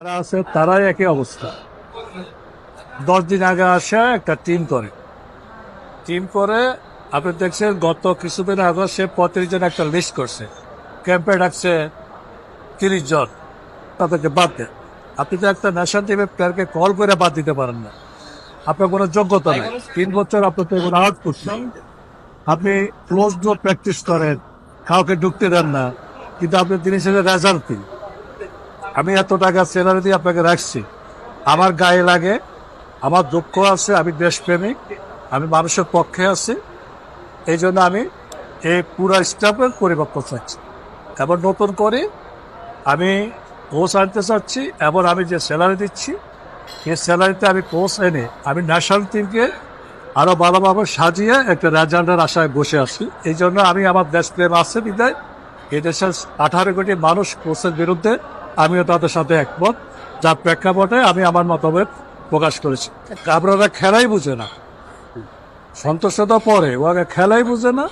যারা আছে, তারাই একই অবস্থা। দশ দিন আগে আসে একটা টিম করে। টিম করে, আপনি দেখছেন গত কিছুদিন আগে সে পঁয়ত্রিশ জন একটা লিস্ট করছে। ক্যাম্পে ডাকছে তিরিশ জন। তাদেরকে বাদ দেন। আপনি তো একটা ন্যাশনাল টিমের প্লেয়ারকে কল করে বাদ দিতে পারেন না। আপনার কোনো যোগ্যতা নেই। তিন বছর আপনার তো কোনো আউট করছেন। আপনি ক্লোজ ডোর প্র্যাকটিস করেন। কাউকে ঢুকতে দেন না। কিন্তু আপনি দিনের শেষে রেজাল্ট দিন। আমি এত টাকা স্যালারি দিয়ে আপনাকে রাখছি। আমার গায়ে লাগে, আমার দুঃখ আছে, আমি দেশপ্রেমিক, আমি মানুষের পক্ষে আছি। এই জন্য আমি এই পুরো স্টাফের পরিবর্তন চাচ্ছি। এবং নতুন করে আমি কোচ আনতে চাচ্ছি এবং আমি যে স্যালারি দিচ্ছি সেই স্যালারিতে আমি কোচ এনে আমি ন্যাশনাল টিমকে আরও ভালোভাবে সাজিয়ে একটা রেজাল্টের আশায় বসে আছি। এই জন্য আমি আমার দেশপ্রেম আছে বিদায়। এই দেশের আঠারো কোটি মানুষ কোচের বিরুদ্ধে আমিও তাদের সাথে একমত। যার প্রেক্ষাপটে আমি আমার মতামত প্রকাশ করেছি। আপনারা খেলাই বুঝে না। সন্তোষতা পরে। ও আগে খেলাই বুঝে না।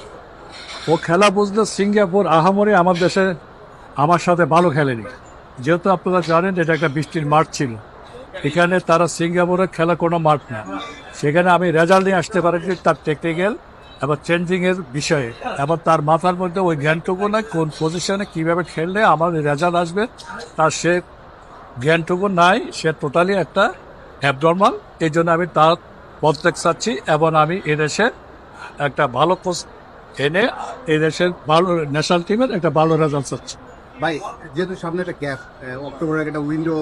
ও খেলা বুঝলে সিঙ্গাপুর আহামরি আমার দেশে আমার সাথে ভালো খেলেনি। যেহেতু আপনারা জানেন এটা একটা বৃষ্টির মাঠ ছিল। এখানে তারা সিঙ্গাপুরের খেলা কোনো মাঠ না। সেখানে আমি রেজাল্ট নিয়ে আসতে পারিনি তার টেকনিক্যাল এবং চেঞ্জিং এর বিষয়ে। এবার তার মাথার মধ্যে ওই জ্ঞানটুকু নাই কোন পজিশনে কীভাবে খেললে আমার রেজাল্ট আসবে তার সে জ্ঞানটুকু নাই সে টোটালি একটা অ্যাবনর্মাল এই জন্য আমি তার পদত্যাগ চাচ্ছি এবং আমি এদেশে একটা ভালো কোচ এনে এই দেশের ভালো ন্যাশনাল টিমের একটা ভালো রেজাল্ট চাচ্ছি। ভাই যেহেতু সামনে একটা গ্যাপ অক্টোবরের একটা উইন্ডো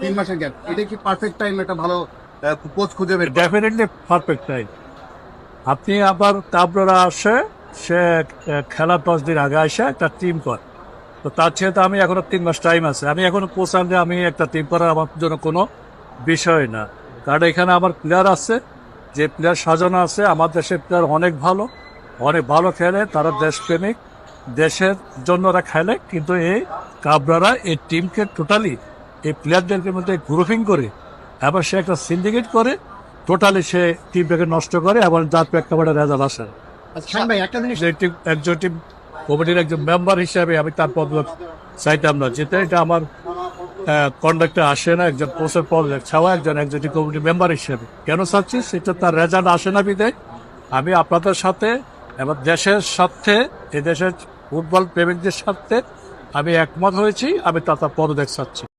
তিন মাসের গ্যাপ এটা কি পারফেক্ট টাইম একটা ভালো কোচ খুঁজে বের ডেফিনেটলি পারফেক্ট টাইম আপনি আবার তারপরে আসে, সে খেলার দশ দিন আগে আসে, একটা টিম করে। তো তার চেয়ে তো আমি এখনও তিন মাস টাইম আছে। আমি এখনও পৌঁছান যে আমি একটা টিম করার আমার জন্য কোনো বিষয় না। কারণ এখানে আমার প্লেয়ার আছে, যে প্লেয়ার সাজানো আছে, আমার দেশের প্লেয়ার অনেক ভালো অনেক ভালো খেলে, তারা দেশপ্রেমিক, দেশের জন্য ওরা খেলে, কিন্তু এই কাবরারা এই টিমকে টোটালি এই প্লেয়ারদেরকে মধ্যে গ্রুপিং করে এবার সে একটা সিন্ডিকেট করে টোটালি সে টিমটাকে নষ্ট করে এবং যার প্রেক্ষাপটে রেজাল্ট আসে আচ্ছা ভাই একটা জিনিস টিম একজন টিম কমিটির একজন মেম্বার হিসাবে আমি তার পদ চাইতাম না। যেটা এটা আমার কন্ডাক্টে আসে না একজন কোচের পদ ছাওয়া একজন একজন কমিটি মেম্বার হিসেবে। কেন চাচ্ছি? সেটা তার রেজাল্ট আসে না বিদায় আমি আপনাদের সাথে এবং দেশের স্বার্থে এ দেশের ফুটবল প্রেমিকদের স্বার্থে আমি একমত হয়েছি আমি তার পদত্যাগ চাচ্ছি।